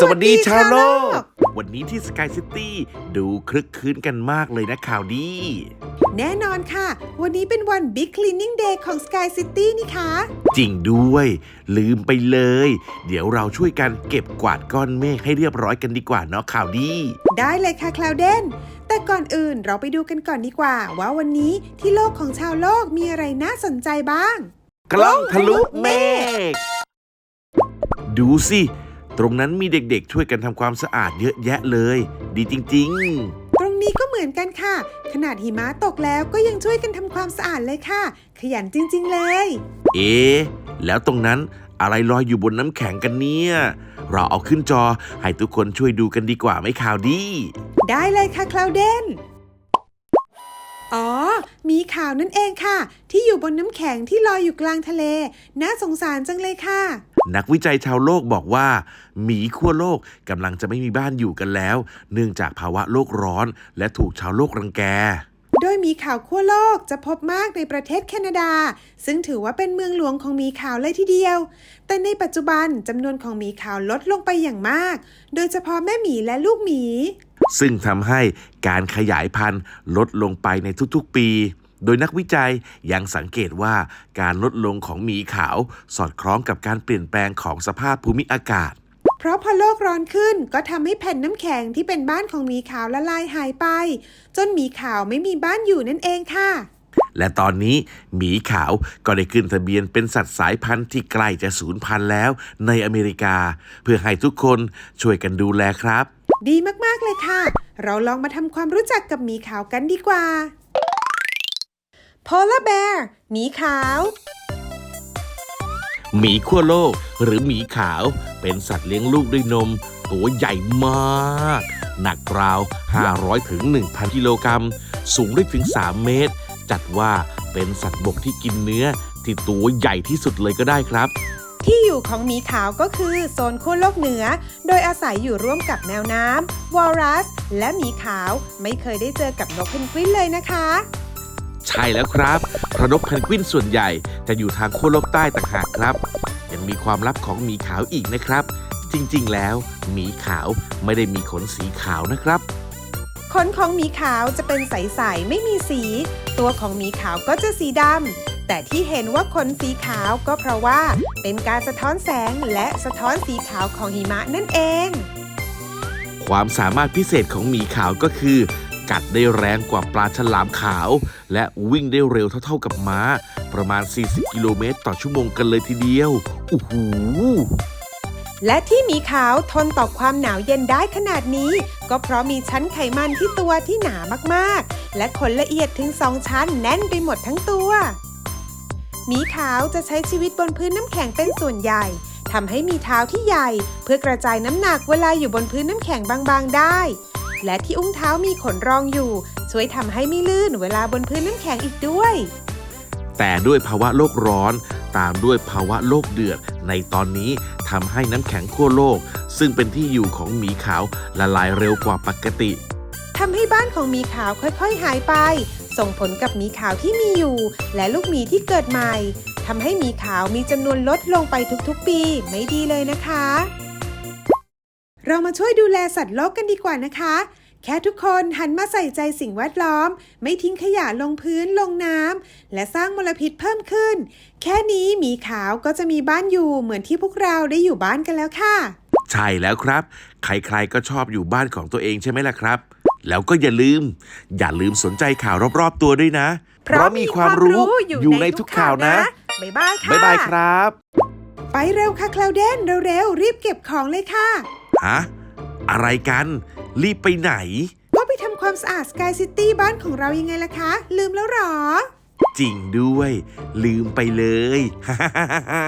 สวัสดีชาวโลก วันนี้ที่สกายซิตี้ดูคลึกคลื้นกันมากเลยนะข่าวดี แน่นอนค่ะ วันนี้เป็นวัน Big Cleaning Day ของ Sky City นี่คะ จริงด้วย ลืมไปเลย เดี๋ยวเราช่วยกันเก็บกวาดก้อนเมฆให้เรียบร้อยกันดีกว่าเนาะข่าวดี ได้เลยค่ะคลาวเดนแต่ก่อนอื่นเราไปดูกันก่อนดีกว่า ว่าวันนี้ที่โลกของชาวโลกมีอะไรน่าสนใจบ้าง กล้องทะลุเมฆดูสิ ตรงนั้นมีเด็กๆ ช่วยกันทำความสะอาดเยอะแยะเลย ดีจริงตรงนี้ก็เหมือนกันค่ะ ขนาดหิมะตกแล้วก็ยังช่วยกันทำความสะอาดเลยค่ะ ขยันจริง ๆ เลยๆเอ๊ะแล้วตรงนั้นอะไรลอยอยู่บนน้ำแข็งกันเนี่ย เราเอาขึ้นจอให้ทุกคนช่วยดูกันดีกว่าไหมข่าวดี ได้เลยค่ะคลาวเดนอ๋อ มีข่าวนั่นเองค่ะ ที่อยู่บนน้ำแข็งที่ลอยอยู่กลางทะเล น่าสงสารจังเลยค่ะ นักวิจัยชาวโลกบอกว่าหมีขั้วโลกกำลังจะไม่มีบ้านอยู่กันแล้ว เนื่องจากภาวะโลกร้อน และถูกชาวโลกรังแก โดยหมีขาวขั้วโลกจะพบมากในประเทศแคนาดา ซึ่งถือว่าเป็นเมืองหลวงของหมีขาวเลยทีเดียว แต่ในปัจจุบันจำนวนของหมีขาวลดลงไปอย่างมาก โดยเฉพาะแม่หมีและลูกหมี ซึ่งทำให้การขยายพันธุ์ลดลงไปในทุกๆปี โดยนักวิจัยยังสังเกตว่าการลดลงของหมีขาว สอดคล้องกับการเปลี่ยนแปลงของสภาพภูมิอากาศ เพราะพอโลกร้อนขึ้นก็ทำให้แผ่นน้ำแข็งที่เป็นบ้านของหมีขาวละลายหายไป จนหมีขาวไม่มีบ้านอยู่นั่นเองค่ะและตอนนี้หมีขาวก็ได้ขึ้นทะเบียนเป็นสัตว์สายพันธุ์ที่ใกล้จะสูญพันธุ์แล้วในอเมริกา เพื่อให้ทุกคนช่วยกันดูแลครับ ดีมากๆเลยค่ะ เราลองมาทำความรู้จักกับหมีขาวกันดีกว่า Polar Bear หมีขาว หมีขั้วโลกหรือหมีขาว เป็นสัตว์เลี้ยงลูกด้วยนม ตัวใหญ่มาก หนักราว 500ถึง1,000 กิโลกรัม สูงได้ถึง 3 เมตร จัดว่าเป็นสัตว์บกที่กินเนื้อ ที่ตัวใหญ่ที่สุดเลยก็ได้ครับ ที่อยู่ของหมีขาวก็คือโซนขั้วโลกเหนือ โดยอาศัยอยู่ร่วมกับแมวน้ำวอลรัส และหมีขาวไม่เคยได้เจอกับนกเพนกวินเลยนะคะ ใช่แล้วครับเพราะนกเพนกวินส่วนใหญ่จะอยู่ทางขั้วโลกใต้ต่างหากครับ ยังมีความลับของหมีขาวอีกนะครับ จริงๆ แล้วหมีขาวไม่ได้มีขนสีขาวนะครับขนของหมีขาวจะเป็นใสๆไม่มีสี ตัวของหมีขาวก็จะสีดำแต่ที่เห็นว่าขนสีขาวก็เพราะว่าเป็นการสะท้อนแสงและสะท้อนสีขาวของหิมะนั่นเอง ความสามารถพิเศษของหมีขาวก็คือ กัดได้แรงกว่าปลาฉลามขาว และวิ่งได้เร็วเท่าๆกับม้า ประมาณ 40 กิโลเมตร ต่อชั่วโมงกันเลยทีเดียวโอ้โหและที่หมีขาวทนต่อความหนาวเย็นได้ขนาดนี้ ก็เพราะมีชั้นไขมันที่ตัวที่หนามากๆ และขนละเอียดถึงสองชั้นแน่นไปหมดทั้งตัวหมีขาวจะใช้ชีวิตบนพื้นน้ำแข็งเป็นส่วนใหญ่ทำให้มีเท้าที่ใหญ่ เพื่อกระจายน้ำหนักเวลาอยู่บนพื้นน้ำแข็งบางๆได้ และที่อุ้งเท้ามีขนรองอยู่ ช่วยทำให้ไม่ลื่นเวลาบนพื้นน้ำแข็งอีกด้วย แต่ด้วยภาวะโลกร้อน ตามด้วยภาวะโลกเดือด ในตอนนี้ทำให้น้ำแข็งขั้วโลก ซึ่งเป็นที่อยู่ของหมีขาวละลายเร็วกว่าปกติทำให้บ้านของหมีขาวค่อยๆ หายไป ส่งผลกับหมีขาวที่มีอยู่ และลูกหมีที่เกิดใหม่ทำให้หมีขาวมีจำนวนลดลงไปทุกๆ ปี ไม่ดีเลยนะคะ เรามาช่วยดูแลสัตว์โลกกันดีกว่านะคะ แค่ทุกคนหันมาใส่ใจสิ่งแวดล้อม ไม่ทิ้งขยะลงพื้นลงน้ำและสร้างมลพิษเพิ่มขึ้น แค่นี้หมีขาวก็จะมีบ้านอยู่เหมือนที่พวกเราได้อยู่บ้านกันแล้วค่ะ ใช่แล้วครับ ใครๆก็ชอบอยู่บ้านของตัวเองใช่ไหมล่ะครับ แล้วก็อย่าลืม อย่าลืมสนใจข่าวรอบๆตัวด้วยนะ เพราะมีความรู้อยู่ในทุกข่าวนะบ๊ายบายค่ะบ๊ายบายครับ ไปเร็วค่ะคลาวเดนเร็วๆรีบเก็บของเลยค่ะ ฮะ อะไรกัน รีบไปไหน ก็ไปทำความสะอาดสกายซิตี้บ้านของเรายังไงล่ะคะ ลืมแล้วหรอ จริงด้วย ลืมไปเลยฮ่าฮ่าฮ่าฮ่า